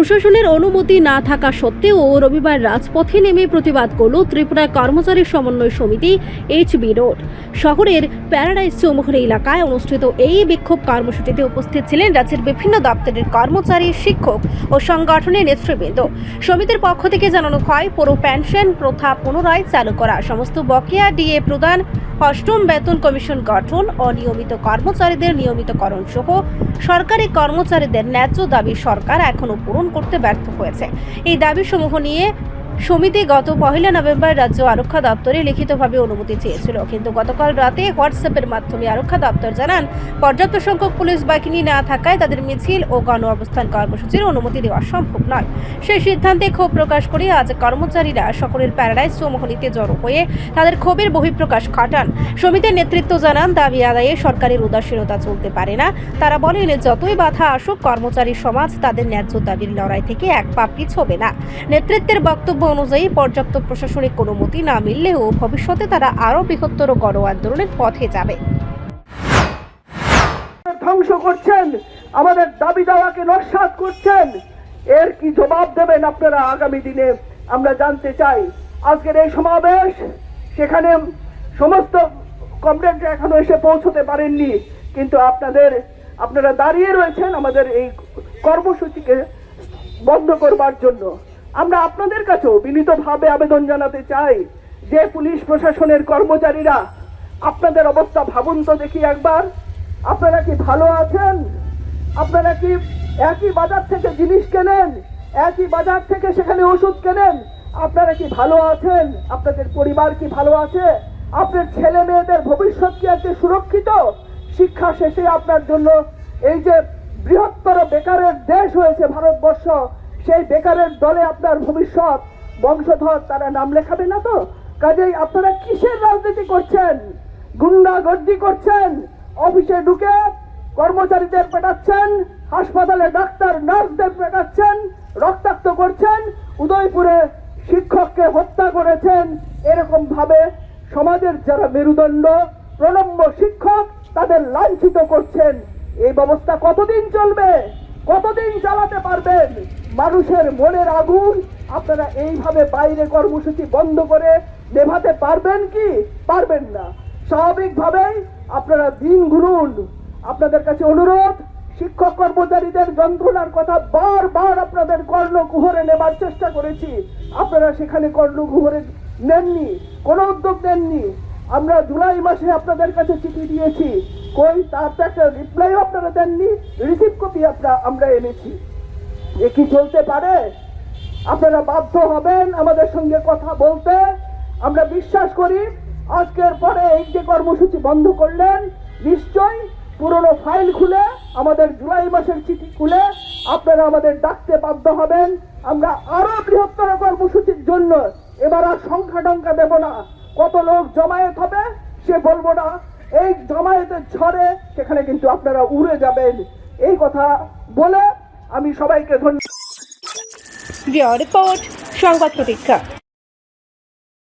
প্রশাসনের অনুমতি না থাকা সত্ত্বেও রবিবার রাজপথে নেমে প্রতিবাদ করল ত্রিপুরা কর্মচারী সমন্বয় সমিতি, এইচবি রোড। শহরের প্যারাডাইজ চৌমুখনী এলাকায় অনুষ্ঠিত এই বিক্ষোভ কর্মসূচিতে উপস্থিত ছিলেন রাজ্যের বিভিন্ন দপ্তরের কর্মচারী, শিক্ষক ও সংগঠনের নেতৃবৃন্দ। সমিতির পক্ষ থেকে জানানো হয়, পুরো পেনশন প্রথা পুনরায় চালু করা, সমস্ত বকেয়া ডিএ প্রদান অষ্টম বেতন কমিশন গঠন, অনিয়মিত কর্মচারীদের নিয়মিতকরণ সহ সরকারি কর্মচারীদের ন্যায্য দাবি সরকার এখনও পূরণ করতে ব্যর্থ হয়েছে। এই দাবিসমূহ নিয়ে সমিতি গত পহেলা নভেম্বর রাজ্য আরক্ষা দপ্তরে লিখিতভাবে অনুমতি চেয়েছিল। কিন্তু গতকাল রাতে হোয়াটসঅ্যাপের মাধ্যমে আরক্ষা দপ্তর জানান, পর্যাপ্ত সংখ্যক পুলিশ বাহিনী না থাকায় তাদের মিছিল ও গণ অবস্থান কর্মসূচির অনুমতি দেওয়া সম্ভব নয়। সেই সিদ্ধান্তে ক্ষোভ প্রকাশ করে আজ কর্মচারীরা সকলের প্যারাডাইজ চৌমুহনীতে জড়ো হয়ে তাদের ক্ষোভের বহিঃপ্রকাশ ঘটান। সমিতির নেতৃত্ব জানান, দাবি আদায়ে সরকারের উদাসীনতা চলতে পারে না। তারা বলেন, যতই বাধা আসুক, কর্মচারী সমাজ তাদের ন্যায্য দাবির লড়াই থেকে এক পা পিছবে না। নেতৃত্বের বক্তব্য অনুযায়ী পর্যাপ্ত প্রশাসনিক অনুমতি না মিললেও ভবিষ্যতে তারা আরও বৃহত্তর গণ আন্দোলনের পথে যাবে। ধ্বংস করছেন, আমাদের দাবি দাওয়াকে নস্বাত করছেন। এর কি জবাব দেবেন আপনারা আগামী দিনে? আমরা জানতে চাই। আজকের এই সমাবেশ, সেখানে সমস্ত কমরেড এখনও এসে পৌঁছতে পারেননি। কিন্তু আপনাদের, আপনারা দাঁড়িয়ে রয়েছেন আমাদের এই কর্মসূচিকে বন্ধ করবার জন্য। আমরা আপনাদের কাছেও বিনীতভাবে আবেদন জানাতে চাই যে পুলিশ প্রশাসনের কর্মচারীরা আপনাদের অবস্থা ভাবুন তো দেখি একবার। আপনারা কি ভালো আছেন? আপনারা কি একই বাজার থেকে জিনিস কেনেন? একই বাজার থেকে সেখানে ওষুধ কেনেন? আপনারা কি ভালো আছেন? আপনাদের পরিবার কি ভালো আছে? আপনার ছেলে মেয়েদের ভবিষ্যৎ কি আছে সুরক্ষিত? শিক্ষা শেষে আপনার জন্য এই যে বৃহত্তর বেকারের দেশ হয়েছে ভারতবর্ষ সেই বেকারের দলে আপনার ভবিষ্যৎ, বংশধর তারা নাম লেখাবে না তো? কাজেই আপনারা কিসের রাজনীতি করছেন? গুন্ডা গুন্ডাগর্দি করছেন? অফিসে ঢুকে কর্মচারীদের পেটাচ্ছেন? হাসপাতালে ডাক্তার, নার্সদের পেটাচ্ছেন? রক্তাক্ত করছেন? উদয়পুরে শিক্ষককে হত্যা করেছেন? এরকম ভাবে সমাজের যারা মেরুদণ্ড, প্রলম্ব শিক্ষক, তাদের লাঞ্ছিত করছেন। এই ব্যবস্থা কতদিন চলবে? কতদিন চালাতে পারবেন? মানুষের মনের আগুন, আপনারা এইভাবে বাইরে কর্মসূচি বন্ধ করে নেভাতে পারবেন কি? পারবেন না। স্বাভাবিকভাবেই আপনারা দিন গুনুন। আপনাদের কাছে অনুরোধ, শিক্ষক কর্মচারীদের যন্ত্রণার কথা বারবার আপনাদের কর্ণকুহরে নেবার চেষ্টা করেছি। আপনারা সেখানে কর্ণকুহরে নেননি, কোনো উদ্যোগ নেননি। আমরা জুলাই মাসে আপনাদের কাছে চিঠি দিয়েছি। কই, তার তো একটা রিপ্লাইও আপনারা দেননি। রিসিভ কপি আপনারা, আমরা এনেছি। এ কি চলতে পারে? আপনারা বাধ্য হবেন আমাদের সঙ্গে কথা বলতে। আমরা বিশ্বাস করি, আজকের পরে এই যে কর্মসূচি বন্ধ করলেন। নিশ্চয়ই পুরনো ফাইল খুলে, আমাদের জুলাই মাসের চিঠি খুলে আপনারা আমাদের ডাকতে বাধ্য হবেন। আমরা আরও বৃহত্তর কর্মসূচির জন্য এবার আর সংখ্যা টঙ্কা দেব না। কত লোক জমায়েত হবে, সে বলব না। এই জমায়েতের ঝড়ে সেখানে কিন্তু আপনারা উড়ে যাবেন। এই কথা বলে আমি সবাইকে ধন্যবাদ রিপোর্ট, সংবাদ প্রতীক্ষা।